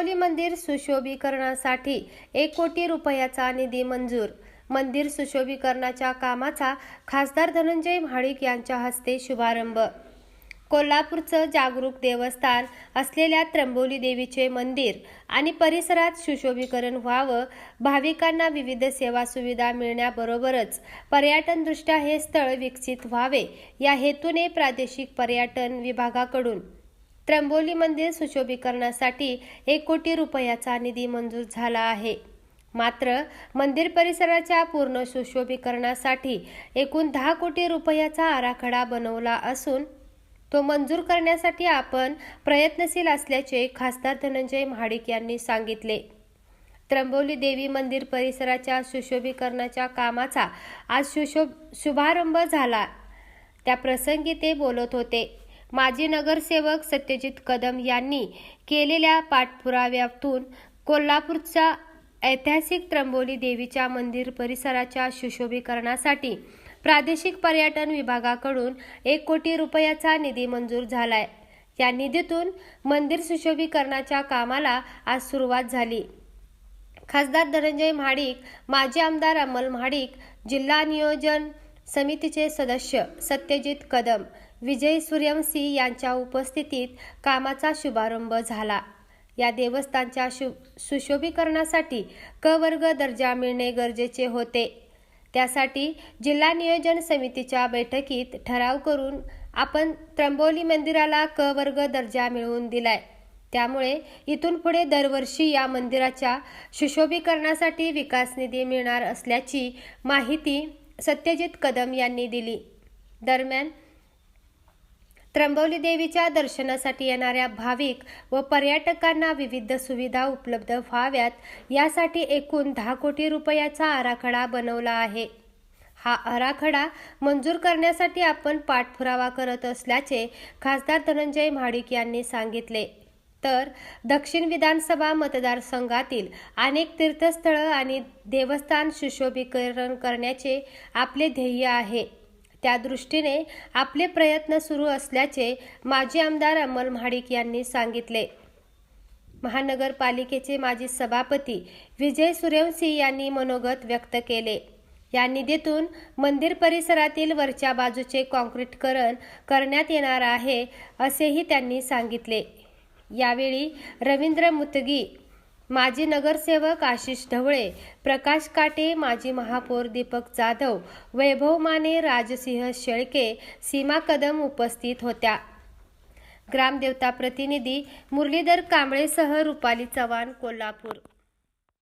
त्र्यंबोली मंदिर सुशोभीकरणासाठी एक कोटी रुपयाचा निधी मंजूर. मंदिर सुशोभीकरणाच्या कामाचा खासदार धनंजय महाडिक यांच्या हस्ते शुभारंभ. कोल्हापूरचं जागरूक देवस्थान असलेल्या त्र्यंबोली देवीचे मंदिर आणि परिसरात सुशोभीकरण व्हावं भाविकांना विविध सेवा सुविधा मिळण्याबरोबरच पर्यटनदृष्ट्या हे स्थळ विकसित व्हावे या हेतूने प्रादेशिक पर्यटन विभागाकडून त्र्यंबोली मंदिर सुशोभीकरणासाठी एक कोटी रुपयाचा निधी मंजूर झाला आहे. मात्र मंदिर परिसराच्या पूर्ण सुशोभीकरणासाठी एकूण दहा कोटी रुपयाचा आराखडा बनवला असून तो मंजूर करण्यासाठी आपण प्रयत्नशील असल्याचे खासदार धनंजय महाडिक यांनी सांगितले. त्र्यंबोली देवी मंदिर परिसराच्या सुशोभीकरणाच्या कामाचा आज सुशोभ शुभारंभ झाला. त्या प्रसंगी ते बोलत होते. माजी नगरसेवक सत्यजित कदम यांनी केलेल्या पाठपुराव्यातून कोल्हापूरच्या ऐतिहासिक त्र्यंबोली देवीच्या मंदिर परिसराच्या सुशोभीकरणासाठी प्रादेशिक पर्यटन विभागाकडून एक कोटी रुपयाचा निधी मंजूर झालाय. या निधीतून मंदिर सुशोभीकरणाच्या कामाला आज सुरुवात झाली. खासदार धनंजय महाडिक माजी आमदार अमल महाडिक जिल्हा नियोजन समितीचे सदस्य सत्यजित कदम विजय सूर्यवंशी यांच्या उपस्थितीत कामाचा शुभारंभ झाला. या देवस्थानच्या शु सुशोभीकरणासाठी क वर्ग दर्जा मिळणे गरजेचे होते. त्यासाठी जिल्हा नियोजन समितीच्या बैठकीत ठराव करून आपण त्र्यंबोली मंदिराला क वर्ग दर्जा मिळवून दिलाय. त्यामुळे इथून पुढे दरवर्षी या मंदिराच्या सुशोभीकरणासाठी विकास निधी मिळणार असल्याची माहिती सत्यजित कदम यांनी दिली. दरम्यान त्र्यंबोली देवीच्या दर्शनासाठी येणाऱ्या भाविक व पर्यटकांना विविध सुविधा उपलब्ध व्हाव्यात. यासाठी एकूण दहा कोटी रुपयाचा आराखडा बनवला आहे. हा आराखडा मंजूर करण्यासाठी आपण पाठपुरावा करत असल्याचे खासदार धनंजय महाडिक यांनी सांगितले. तर दक्षिण विधानसभा मतदारसंघातील अनेक तीर्थस्थळं आणि देवस्थान सुशोभीकरण करण्याचे आपले ध्येय आहे. त्या दृष्टीने आपले प्रयत्न सुरू असल्याचे माजी आमदार अमल महाडिक यांनी सांगितले. महानगरपालिकेचे माजी सभापती विजय सूर्यवंशी यांनी मनोगत व्यक्त केले. या निधीतून मंदिर परिसरातील वरच्या बाजूचे कॉन्क्रीटकरण करण्यात येणार आहे असेही त्यांनी सांगितले. यावेळी रवींद्र मुतगी माजी नगरसेवक आशिष ढवळे प्रकाश काटे माजी महापौर दीपक जाधव वैभव माने राजसिंह शेळके सीमा कदम उपस्थित होत्या. ग्रामदेवता प्रतिनिधी मुरलीधर कांबळेसह रुपाली चव्हाण कोल्हापूर.